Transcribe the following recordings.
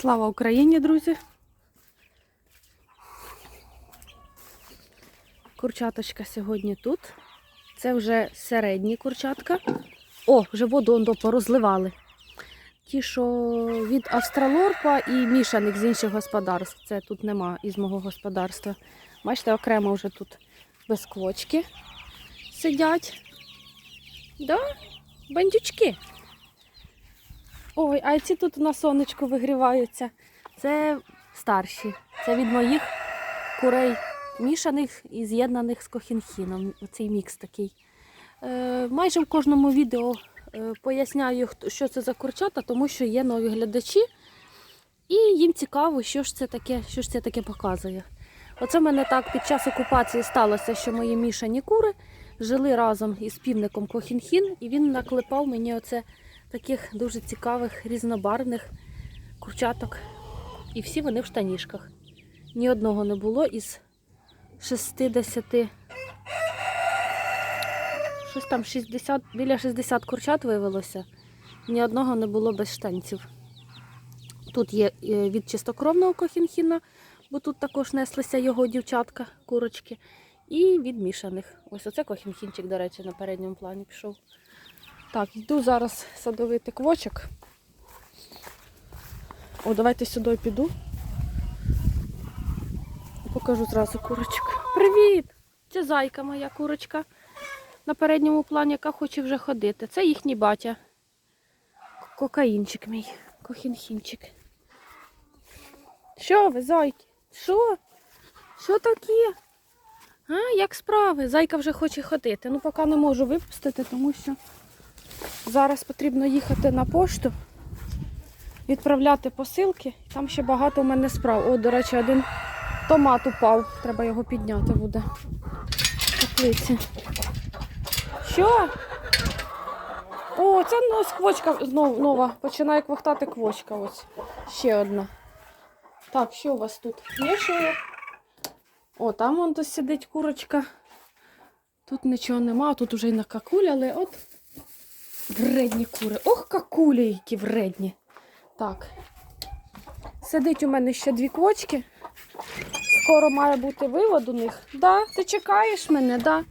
Слава Україні, друзі! Курчаточка сьогодні тут. Це вже середні курчатка. О, вже воду ондо порозливали. Ті, що від Австралорпа і мішаних з інших господарств. Це тут нема із мого господарства. Бачите, окремо вже тут без квочки сидять. Да, бандючки. Ой, а ці тут на сонечку вигріваються. Це старші. Це від моїх курей мішаних і з'єднаних з кохінхіном. Оцей мікс такий. Е, майже в кожному відео е, поясняю, що це за курчата, тому що є нові глядачі, і їм цікаво, що ж це таке, що ж це таке показує. Оце в мене так під час окупації сталося, що мої мішані кури жили разом із півником Кохінхін, і він наклепав мені оце таких дуже цікавих різнобарвних курчаток. І всі вони в штанішках. Ні одного не було із 60, щось там 60, біля 60 курчат виявилося. Ні одного не було без штанців. Тут є е, від чистокровного кохінхіна, бо тут також неслися його дівчатка, курочки. І від мішаних. Ось оце кохінхінчик, до речі, на передньому плані пішов. Так, йду зараз садовити квочок. О, давайте сюди піду. Покажу зразу курочку. Привіт! Це зайка моя курочка. На передньому плані, яка хоче вже ходити. Це їхній батя. Кокаїнчик мій. Кохінхінчик. Що ви, зайки? Що? Що таке? А, як справи? Зайка вже хоче ходити. Ну, поки не можу випустити, тому що зараз потрібно їхати на пошту, відправляти посилки. Там ще багато у мене справ. О, до речі, один томат упав. Треба його підняти буде. Теплиці. Що? О, це ну, квочка знов нова. Починає квохтати квочка. Ось. Ще одна. Так, що у вас тут? Є що? О, там вон тут сидить курочка. Тут нічого нема, тут уже й накакуляли. От вредні кури. Ох, какулі, які вредні. Так. Сидить у мене ще дві квочки. Скоро має бути вивод у них. Да, ти чекаєш мене, да?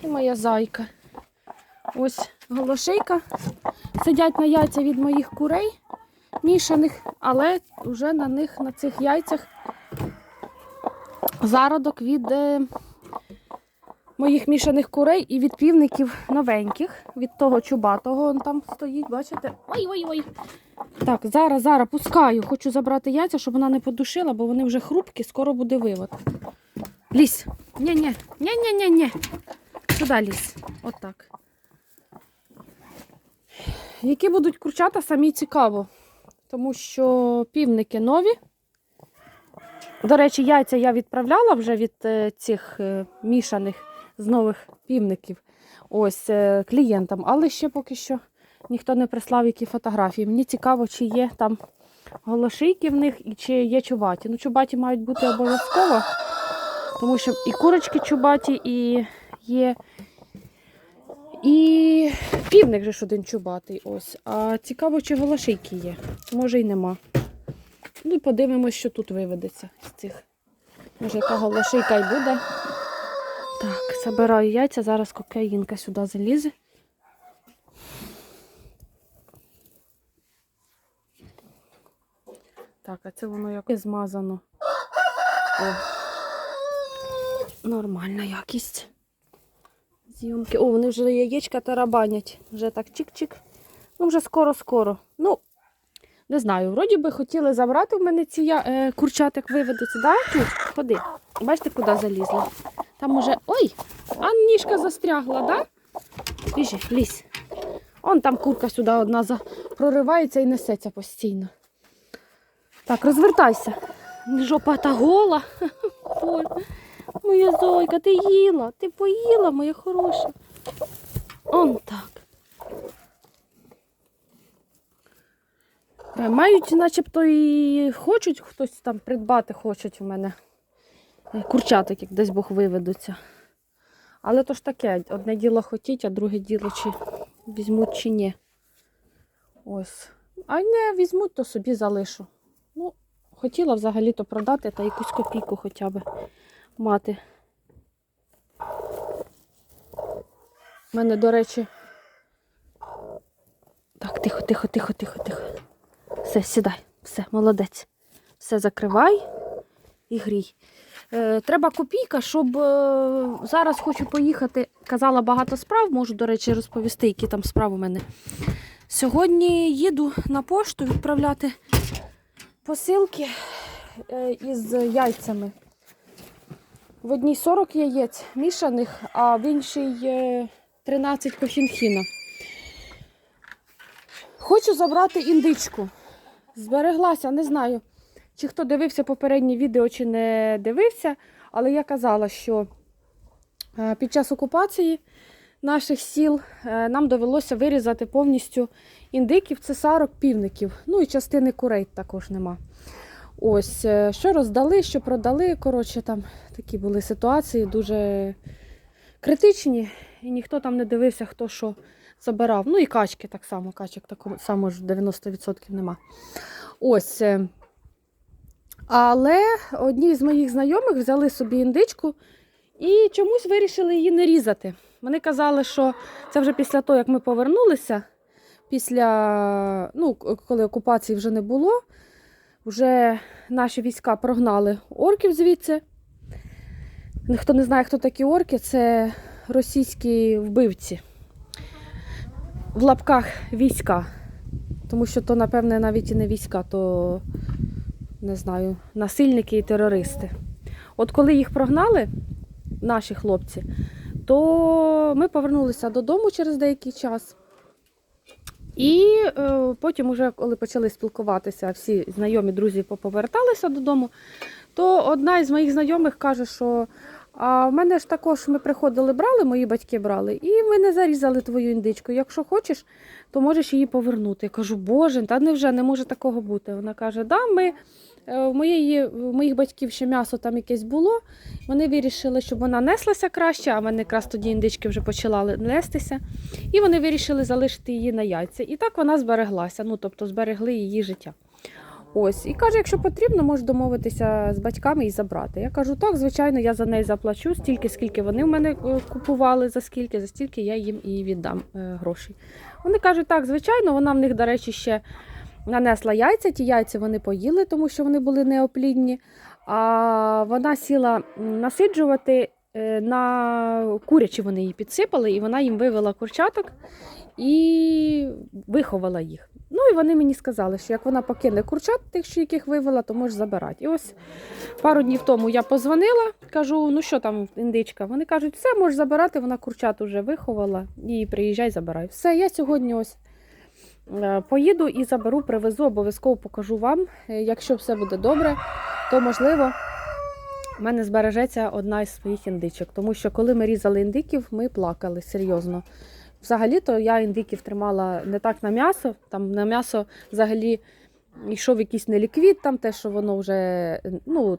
Ти моя зайка. Ось голошейка. Сидять на яйця від моїх курей мішаних, але вже на них, на цих яйцях зародок від е, моїх мішаних курей і від півників новеньких, від того чубатого он там стоїть, бачите? Ой-ой-ой. Так, зараз, зараз пускаю. Хочу забрати яйця, щоб вона не подушила, бо вони вже хрупкі, скоро буде вивод. Лізь. Ні-ні, ні-ні-ні-ні. Сюди лізь. Отак. Які будуть курчата, самі цікаво. Тому що півники нові. До речі, яйця я відправляла вже від е, цих е, мішаних з нових півників ось е, клієнтам, але ще поки що ніхто не прислав які фотографії. Мені цікаво, чи є там голошийки в них і чи є чубаті. Ну, чубаті мають бути обов'язково, тому що і курочки чубаті, і є. І півник же ж один чубатий. ось. А цікаво, чи голошийки є. Може й нема. Ну і подивимось, що тут виведеться з цих. Може, яка голошийка й буде. Забираю яйця, зараз кокаїнка сюди залізе. Так, а це воно як змазано. О. Нормальна якість. Зйомки. О, вони вже яєчка тарабанять. Вже так чик-чик. Ну, вже скоро-скоро. Ну, не знаю, вроді би хотіли забрати в мене ці я- е, курчатик виведуться. Да? Тут, ходи. Бачите, куди залізла? Там уже. Ой! А ніжка застрягла, да? Біжи, лізь. Он там курка сюди одна за... проривається і несеться постійно. Так, розвертайся. Жопа та гола. Моя зойка, ти їла, ти поїла, моя хороша. Он так. Е, Мають, начебто, і хочуть хтось там придбати, хочуть у мене курчаток, як десь Бог виведуться. Але то ж таке, одне діло хотіть, а друге діло, чи візьмуть, чи ні. Ось. А не візьмуть, то собі залишу. хотіла взагалі-то продати та якусь копійку хоча б мати. У мене, до речі. Так, тихо, тихо, тихо, тихо, тихо. Все, сідай, все, молодець. Все закривай і грій. Е, треба копійка, щоб е, зараз хочу поїхати. Казала багато справ, можу, до речі, розповісти, які там справи у мене. Сьогодні їду на пошту відправляти посилки е, із яйцями. В одній 40 яєць мішаних, а в іншій е, 13 кохінхіна. Хочу забрати індичку. Збереглася, не знаю, чи хто дивився попереднє відео, чи не дивився, але я казала, що е, під час окупації наших сіл е, нам довелося вирізати повністю індиків, цесарок, півників. Ну і частини курей також нема. Ось, е, що роздали, що продали. Коротше, там такі були ситуації дуже критичні, і ніхто там не дивився, хто що забирав. Ну і качки так само, качок так само ж 90% нема. Ось. Але одні з моїх знайомих взяли собі індичку і чомусь вирішили її не різати. Вони казали, що це вже після того, як ми повернулися, після, ну, коли окупації вже не було, вже наші війська прогнали орків звідси. Хто не знає, хто такі орки, це російські вбивці. В лапках війська. Тому що то, напевне, навіть і не війська, то не знаю, насильники і терористи. От коли їх прогнали, наші хлопці, то ми повернулися додому через деякий час. І е, потім, уже, коли почали спілкуватися, всі знайомі друзі поповерталися додому, то одна із моїх знайомих каже, що а в мене ж також ми приходили, брали, мої батьки брали, і ми не зарізали твою індичку. Якщо хочеш, то можеш її повернути. Я кажу, боже, та невже не може такого бути? Вона каже, да, ми. Е, У моєї, у моїх батьків ще м'ясо там якесь було. Вони вирішили, щоб вона неслася краще, а в мене якраз тоді індички вже почала нестися. І вони вирішили залишити її на яйця. І так вона збереглася, ну тобто зберегли її життя. Ось, і каже, якщо потрібно, можеш домовитися з батьками і забрати. Я кажу, так, звичайно, я за неї заплачу стільки, скільки вони в мене е, купували, за скільки, за стільки я їм і віддам е, грошей. Вони кажуть, так, звичайно, вона в них, до речі, ще нанесла яйця. Ті яйця вони поїли, тому що вони були неоплідні. А вона сіла насиджувати е, на курячі вони її підсипали, і вона їм вивела курчаток і виховала їх. Ну і вони мені сказали, що як вона покине курчат, тих, що яких вивела, то можеш забирати. І ось пару днів тому я позвонила, кажу, ну що там, індичка? Вони кажуть, все, можеш забирати, вона курчат уже виховала і приїжджай, забирай. Все, я сьогодні ось поїду і заберу, привезу, обов'язково покажу вам. Е, Якщо все буде добре, то можливо. в мене збережеться одна із своїх індичок, тому що коли ми різали індиків, ми плакали серйозно. Взагалі-то я індиків тримала не так на м'ясо. Там на м'ясо взагалі йшов якийсь неліквід, там те, що воно вже ну,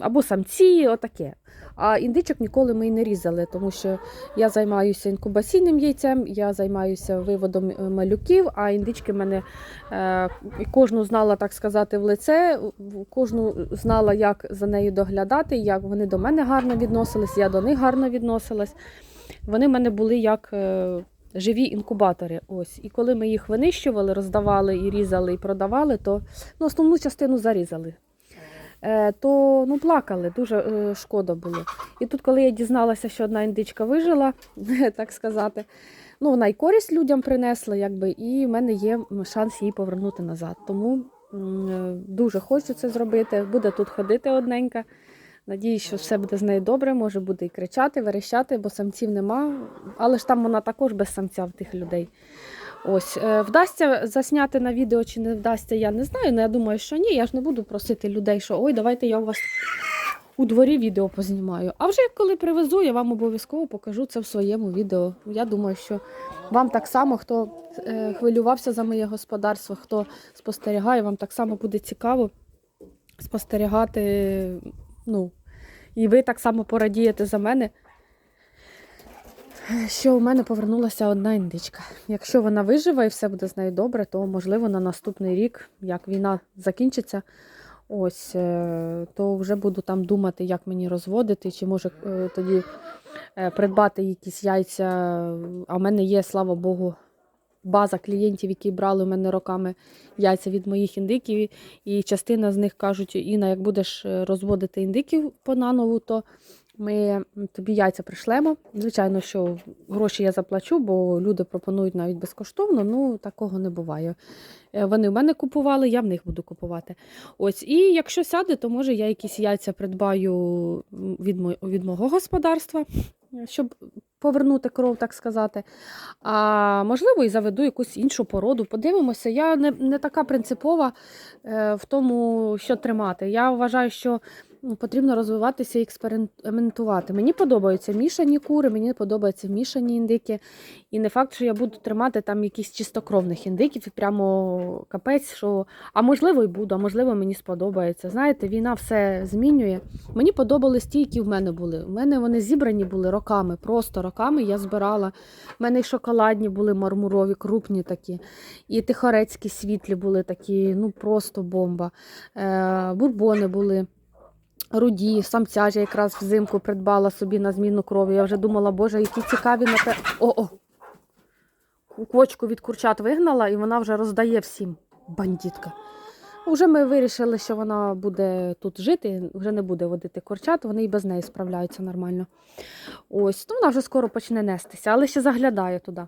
або самці, отаке. А індичок ніколи ми й не різали, тому що я займаюся інкубаційним яйцем, я займаюся виводом е, малюків, а індички мене е, кожну знала, так сказати, в лице, кожну знала, як за нею доглядати, як вони до мене гарно відносились, я до них гарно відносилась. Вони в мене були як е, живі інкубатори. Ось. І коли ми їх винищували, роздавали і різали, і продавали, то ну, основну частину зарізали. Е, то ну, плакали, дуже е, шкода було. І тут, коли я дізналася, що одна індичка вижила, так сказати, ну, вона і користь людям принесла, якби, і в мене є шанс її повернути назад. Тому е, дуже хочу це зробити. Буде тут ходити одненька. Надіюсь, що все буде з нею добре, може буде і кричати, верещати, бо самців нема. Але ж там вона також без самця в тих людей. Ось, е, вдасться засняти на відео чи не вдасться, я не знаю. але я думаю, що ні. Я ж не буду просити людей, що ой, давайте я у вас у дворі відео познімаю. А вже коли привезу, я вам обов'язково покажу це в своєму відео. Я думаю, що вам так само, хто е, хвилювався за моє господарство, хто спостерігає, вам так само буде цікаво спостерігати. Ну, і ви так само порадієте за мене, що у мене повернулася одна індичка. Якщо вона виживе і все буде з нею добре, то можливо на наступний рік, як війна закінчиться, Ось, е, то вже буду там думати, як мені розводити, чи може е, тоді е, придбати якісь яйця. А в мене є, слава Богу, база клієнтів, які брали у мене роками яйця від моїх індиків. І частина з них кажуть: Інна, як будеш е, розводити індиків по нанову, то ми тобі яйця пришлемо. Звичайно, що гроші я заплачу, бо люди пропонують навіть безкоштовно. Ну такого не буває. Е, Вони в мене купували, я в них буду купувати. Ось, і якщо сяде, то може я якісь яйця придбаю від, від мого господарства, щоб повернути кров, так сказати. А можливо, і заведу якусь іншу породу. Подивимося. Я не, не така принципова е, в тому, що тримати. Я вважаю, що потрібно розвиватися і експериментувати. Мені подобаються мішані кури, мені подобаються мішані індики. І не факт, що я буду тримати там якісь чистокровних індиків і прямо капець, що а можливо і буду, а можливо мені сподобається. Знаєте, війна все змінює. Мені подобались ті, які в мене були. У мене вони зібрані були роками, просто роками я збирала. У мене і шоколадні були мармурові, крупні такі, і тихорецькі світлі були такі, ну просто бомба. Е, бурбони були. Руді, самця ж я якраз взимку придбала собі на зміну крові. Я вже думала, боже, які цікаві напе... О-о! Квочку від курчат вигнала і вона вже роздає всім. Бандітка. Вже ми вирішили, що вона буде тут жити, вже не буде водити курчат, вони і без неї справляються нормально. Ось, ну вона вже скоро почне нестися, але ще заглядає туди.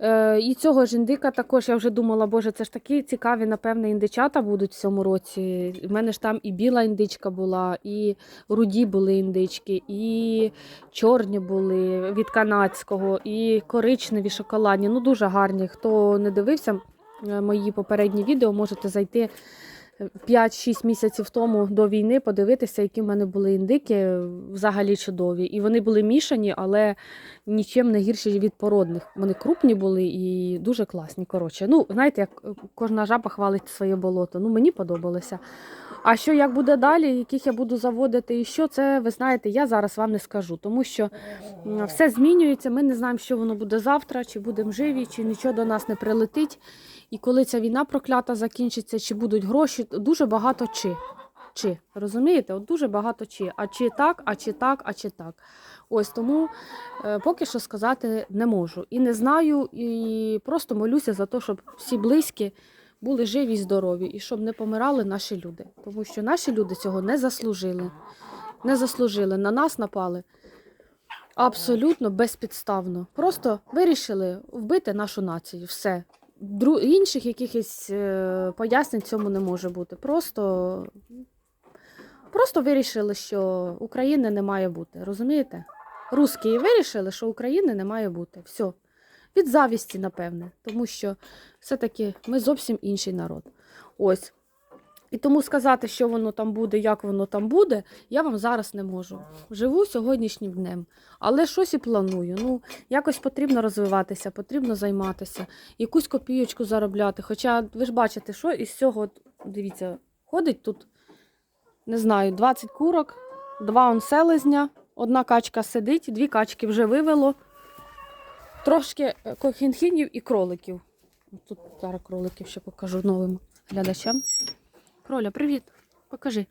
Е, і цього ж індика також я вже думала, боже, це ж такі цікаві, напевне, індичата будуть в цьому році. У мене ж там і біла індичка була, і руді були індички, і чорні були від канадського, і коричневі шоколадні. Ну, дуже гарні. Хто не дивився е, мої попередні відео, можете зайти. 5-6 місяців тому до війни подивитися, які в мене були індики взагалі чудові. І вони були мішані, але нічим не гірші від породних. Вони крупні були і дуже класні. Коротше, ну знаєте, як кожна жаба хвалить своє болото. Ну мені подобалося. А що як буде далі, яких я буду заводити і що, це ви знаєте, я зараз вам не скажу, тому що все змінюється. Ми не знаємо, що воно буде завтра, чи будемо живі, чи нічого до нас не прилетить. І коли ця війна проклята закінчиться, чи будуть гроші, дуже багато чи. Чи розумієте? От дуже багато чи. А чи так, а чи так, а чи так. Ось тому е, поки що сказати не можу. І не знаю, і просто молюся за те, щоб всі близькі були живі і здорові, і щоб не помирали наші люди. Тому що наші люди цього не заслужили. Не заслужили. На нас напали абсолютно безпідставно. Просто вирішили вбити нашу націю. Все. Інших якихось е, пояснень цьому не може бути. Просто, просто вирішили, що України не має бути. Розумієте? Русські вирішили, що України не має бути. Все. Від завісті, напевне, тому що все-таки ми зовсім інший народ. Ось. І тому сказати, що воно там буде, як воно там буде, я вам зараз не можу. Живу сьогоднішнім днем, але щось і планую. Ну, якось потрібно розвиватися, потрібно займатися, якусь копійочку заробляти. Хоча ви ж бачите, що із цього, дивіться, ходить тут, не знаю, 20 курок, два он селезня, одна качка сидить, дві качки вже вивело. Трошки е, кохінхінів і кроликів. Тут зараз кроликів ще покажу новим глядачам. Кроля, привіт. Покажи.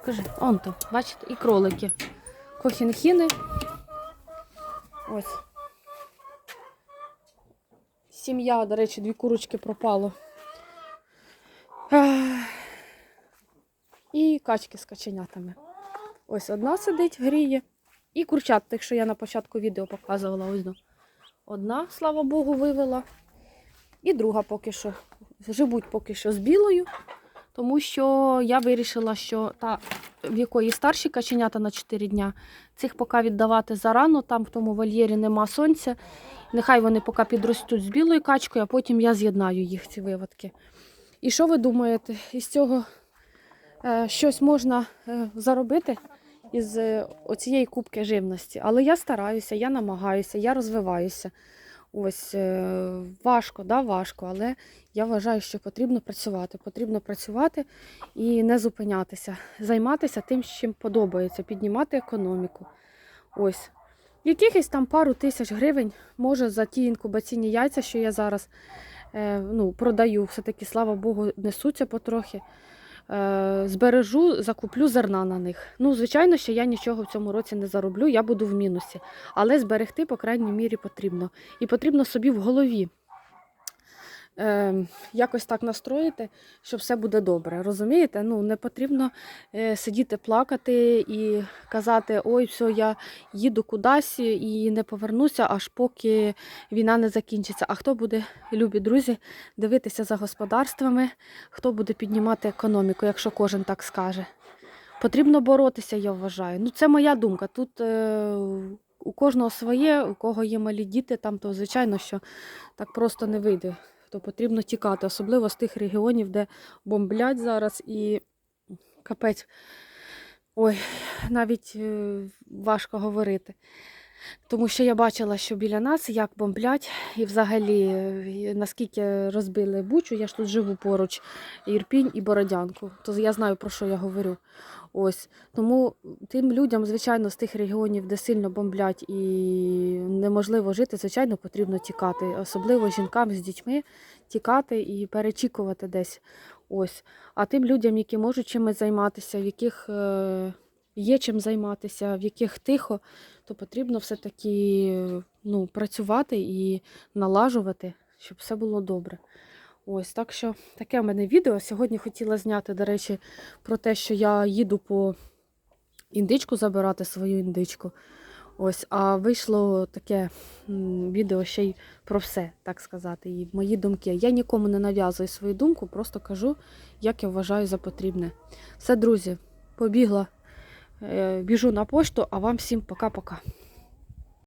Покажи. Он там, бачите, і кролики. Кохінхіни. Ось. Сім'я, до речі, дві курочки пропало. І качки з каченятами. Ось одна сидить, гріє. І курчат, тих, що я на початку відео показувала. Ось. Одна, слава Богу, вивела. І друга поки що. Живуть поки що з білою, тому що я вирішила, що та, в якої старші каченята на 4 дня, цих поки віддавати зарано, там в тому вольєрі нема сонця. Нехай вони поки підростуть з білою качкою, а потім я з'єднаю їх, ці виводки. І що ви думаєте, із цього е, щось можна е, заробити? із е, оцієї кубки живності. Але я стараюся, я намагаюся, я розвиваюся. Ось е, важко, да, важко, але я вважаю, що потрібно працювати. Потрібно працювати і не зупинятися, займатися тим, чим подобається, піднімати економіку. Ось. Якихось там пару тисяч гривень може за ті інкубаційні яйця, що я зараз е, ну, продаю, все-таки, слава Богу, несуться потрохи. Е, збережу, закуплю зерна на них. Ну, звичайно, що я нічого в цьому році не зароблю, я буду в мінусі. Але зберегти, по крайній мірі, потрібно. І потрібно собі в голові е, якось так настроїти, що все буде добре. Розумієте? Ну, не потрібно е, сидіти плакати і казати, ой, все, я їду кудись і не повернуся, аж поки війна не закінчиться. А хто буде, любі друзі, дивитися за господарствами, хто буде піднімати економіку, якщо кожен так скаже. Потрібно боротися, я вважаю. Ну, це моя думка. Тут е, у кожного своє, у кого є малі діти, там то звичайно, що так просто не вийде. То потрібно тікати, особливо з тих регіонів, де бомблять зараз і капець. Ой, навіть е, важко говорити. Тому що я бачила, що біля нас як бомблять, і взагалі е, наскільки розбили бучу, я ж тут живу поруч, Ірпінь і Бородянку. То я знаю, про що я говорю. Ось. Тому тим людям, звичайно, з тих регіонів, де сильно бомблять і неможливо жити, звичайно, потрібно тікати. Особливо жінкам з дітьми тікати і перечікувати десь. Ось. А тим людям, які можуть чимось займатися, в яких е, є чим займатися, в яких тихо, то потрібно все-таки ну, працювати і налажувати, щоб все було добре. Ось так що таке в мене відео. Сьогодні хотіла зняти, до речі, про те, що я їду по індичку забирати свою індичку. Ось, а вийшло таке відео ще й про все, так сказати, і мої думки. Я нікому не нав'язую свою думку, просто кажу, як я вважаю за потрібне. Все, друзі, побігла, біжу на пошту, а вам всім пока-пока.